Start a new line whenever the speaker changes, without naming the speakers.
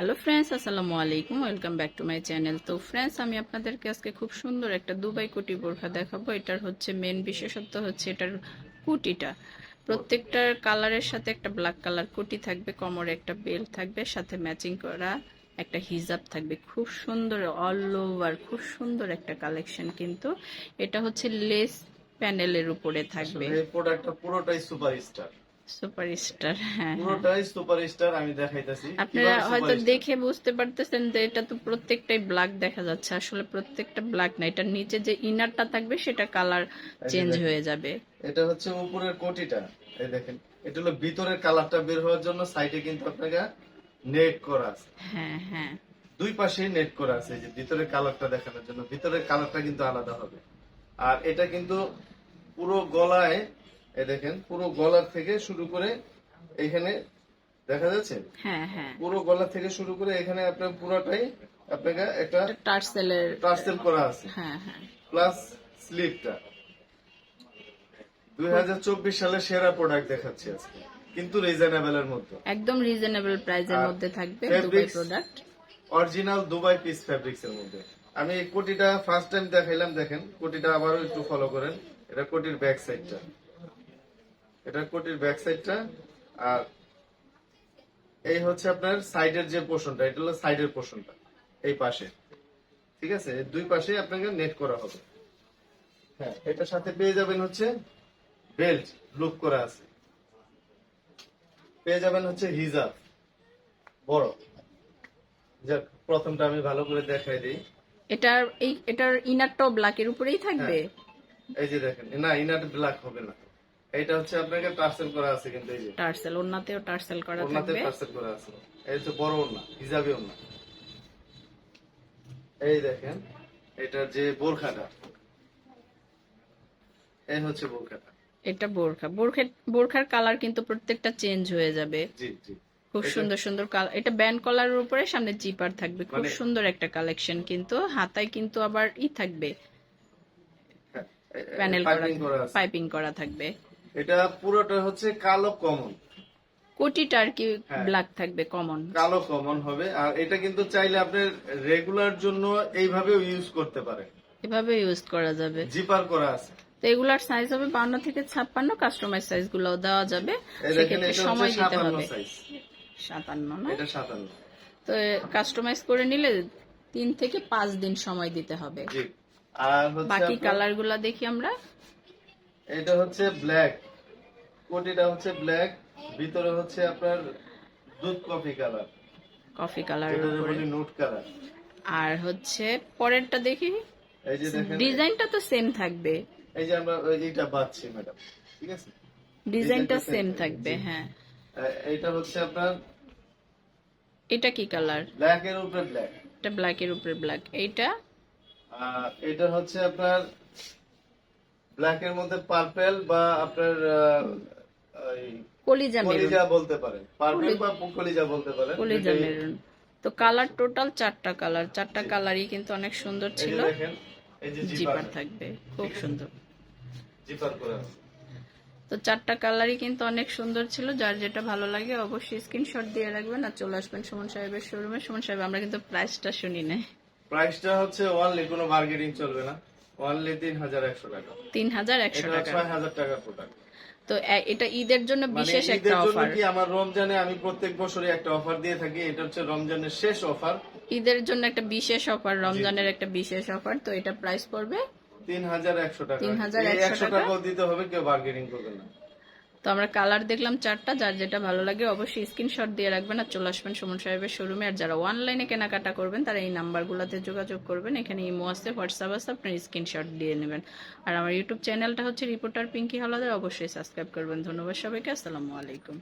Hello friends আসসালামু আলাইকুম welcome back to my channel তো ফ্রেন্ডস আমি আপনাদেরকে আজকে খুব সুন্দর একটা দুবাই কুটি বোরখা দেখাবো। এটার হচ্ছে মেন বিশেষত্ব হচ্ছে এটার কুটিটা। প্রত্যেকটার কালারের সাথে একটা ব্ল্যাক কালার কুটি থাকবে, কোমরে একটা বেল্ট থাকবে, সাথে ম্যাচিং করা একটা হিজাব থাকবে। খুব সুন্দর অল ওভার খুব সুন্দর একটা কালেকশন কিন্তু। এটা হচ্ছে লেস প্যানেলের উপরে থাকবে।
এই প্রোডাক্টটা পুরোটাই সুপারস্টার
সুপারস্টার হ্যাঁ হ্যাঁ।
পুরোটাই সুপারস্টার আমি দেখাইতাছি।
আপনারা হয়তো দেখে বুঝতে পারতেছেন যে এটা তো প্রত্যেকটাই ব্ল্যাক দেখা যাচ্ছে। আসলে প্রত্যেকটা ব্ল্যাক না এটার নিচে যে ইনারটা থাকবে সেটা কালার চেঞ্জ হয়ে যাবে।
এটা হচ্ছে উপরের কোটিটা। এই দেখেন এটা হলো ভিতরের কালারটা বের হওয়ার জন্য সাইডে কিন্তু আপনাকে নেট করা আছে।
হ্যাঁ হ্যাঁ।
দুই পাশে নেট করা আছে যে ভিতরের কালারটা দেখানোর জন্য। ভিতরের কালারটা কিন্তু আলাদা হবে। আর এটা কিন্তু পুরো গলায় এই দেখেন পুরো গলার থেকে শুরু করে এখানে দেখা যাচ্ছে?
হ্যাঁ হ্যাঁ।
পুরো গলা থেকে শুরু করে এখানে আপনার পুরোটাই আপনাকে একটা
টার্সেলের
টার্সেল করা আছে।
হ্যাঁ হ্যাঁ।
প্লাস স্লিপটা। দুই হাজার চব্বিশ সালে সেরা প্রোডাক্ট দেখাচ্ছি আজকে। কিন্তু রিজনেবল এর মধ্যে।
একদম রিজনেবল প্রাইজের মধ্যে থাকবে Dubai product
original Dubai piece fabrics এর মধ্যে। আমি কোটিটা ফার্স্ট টাইম দেখাইলাম দেখেন। কোটিটা আবারও একটু ফলো করেন। এটা কোটির ব্যাক সাইডটা এটা কোটির ব্যাক সাইডটা আর এই হচ্ছে আপনার সাইডের যে পোর্শনটা এটা হলো সাইডের পোর্শনটা এই পাশে। ঠিক আছে? দুই পাশে আপনাকে নেট করা হবে। হ্যাঁ এটার সাথে পেয়ে যাবেন হচ্ছে বেল্ট লুক করা আছে। পেয়ে যাবেন হচ্ছে হিজাব বড়। যাক প্রথমটা আমি ভালো করে দেখাই দিই।
এটার এই এটার ইনারটাও ব্ল্যাকের উপরেই থাকবে?
এই যে দেখেন না ইনার ব্ল্যাক হবে না। হচ্ছে আপনাকে টার্সেল করা আছে কিন্তু এই যে।
টার্সেল ওনাতেও টার্সেল করা থাকবে।
টার্সেল করা আছে। এই হচ্ছে বড় ওনা হিজাবি ওনা এই দেখেন এটার যে বোরখাটা। এই হচ্ছে বোরখাটা।
এটা বোরখা। বোরখা বোরখার কালার কিন্তু প্রত্যেকটা চেঞ্জ হয়ে যাবে।
জি জি।
খুব সুন্দর সুন্দর কালার এটা ব্যান্ড কলারের উপরে সামনে জিপার থাকবে। খুব
মানে-
সুন্দর একটা কালেকশন কিন্তু। হাতায় কিন্তু আবার ই থাকবে।
হ্যাঁ,
প্যানেল করা
পাইপিং করা
থাকবে।
এটা পুরোটা হচ্ছে কালো কমন।
কোটিটা আর কি। ব্ল্যাক থাকবে কমন
কালো কমন হবে। আর এটা কিন্তু চাইলে আপনি রেগুলার জন্য এইভাবেও ইউজ করতে পারেন।
এভাবে ইউজ করা যাবে।
জিপার করা আছে।
তো এগুলার সাইজ হবে বান্ন থেকে ছাপ্পান্ন কাস্টমাইজ সাইজগুলো দেওয়া যাবে। সেক্ষেত্রে সময় দিতে হবে।
সাইজ
সাতান্ন না?
এটা সাতান্ন।
তো কাস্টমাইজ করে নিলে তিন থেকে পাঁচ দিন সময় দিতে হবে।
আর
বাকি কালারগুলা দেখি আমরা।
এটা হচ্ছে ব্ল্যাক কোটিটা হচ্ছে ব্ল্যাক ভিতরে হচ্ছে আপনার দুধ coffee colour
coffee colour
note colour
আর হচ্ছে পরেরটা দেখি।
এই যে দেখেন
ডিজাইনটা তো সেম থাকবে।
এই যে আমরা এইটা বাচ্ছি ম্যাডাম ঠিক আছে?
ডিজাইনটা সেম থাকবে। হ্যাঁ।
এটা হচ্ছে আপনার
এটা কি কালার
ব্ল্যাক এর উপরে ব্ল্যাক
এটা ব্ল্যাক এর উপরে ব্ল্যাক এইটা?
এটা হচ্ছে আপনার ব্ল্যাক এর মধ্যে পার্পেল বা আপনার
কলিজা
কলিজা বলতে পারেন পার্পেল বা কলিজা বলতে পারেন
কলিজা মেরুন। তো কালার টোটাল চারটা কালার চারটা কালারই কিন্তু অনেক সুন্দর ছিল।
দেখেন এই যে জিপার
থাকবে। খুব সুন্দর।
জিপার করে
তো চারটা কালারই কিন্তু অনেক সুন্দর ছিল। যার যেটা ভালো লাগে অবশ্যই স্ক্রিনশট দিয়ে রাখবেন। আর চলে আসবেন সুমন সাহেবের শোরুমে সুমন সাহেব আমরা কিন্তু প্রাইসটা শুনি না
প্রাইসটা হচ্ছে ওয়ানলি কোনো মার্কেটিং চলবে না। টাকা।
টাকা।
টাকার প্রোডাক্ট
তো এটা ঈদের জন্য
মানে
বিশেষ একটা অফার
কি আমার রমজানে আমি প্রত্যেক বছরই একটা অফার দিয়ে থাকি? এটা হচ্ছে রমজানের শেষ অফার
ঈদের জন্য একটা বিশেষ অফার রমজানের একটা বিশেষ অফার তো এটা প্রাইস পড়বে
তিন হাজার একশো টাকা।
3100
হাজার একশো
টাকা?
দিতে হবে কেউ বার্গেনিং করবে না।
তো আমরা কালার দেখলাম চারটা, যার যেটা ভালো লাগে অবশ্যই স্ক্রিনশট দিয়ে রাখবেন আর চলে আসবেন সুমন সাহেবের শোরুমে আর যারা অনলাইনে কেনাকাটা করবেন, তারা এই নাম্বারগুলোতে যোগাযোগ করবেন। এখানে ইমো আছে, হোয়াটসঅ্যাপ আছে, আপনার স্ক্রিনশট দিয়ে নেবেন। আর আমার ইউটিউব চ্যানেলটা হচ্ছে রিপোর্টার পিঙ্কি হালাদার, অবশ্যই সাবস্ক্রাইব করবেন। ধন্যবাদ সবাইকে, আসসালামু আলাইকুম।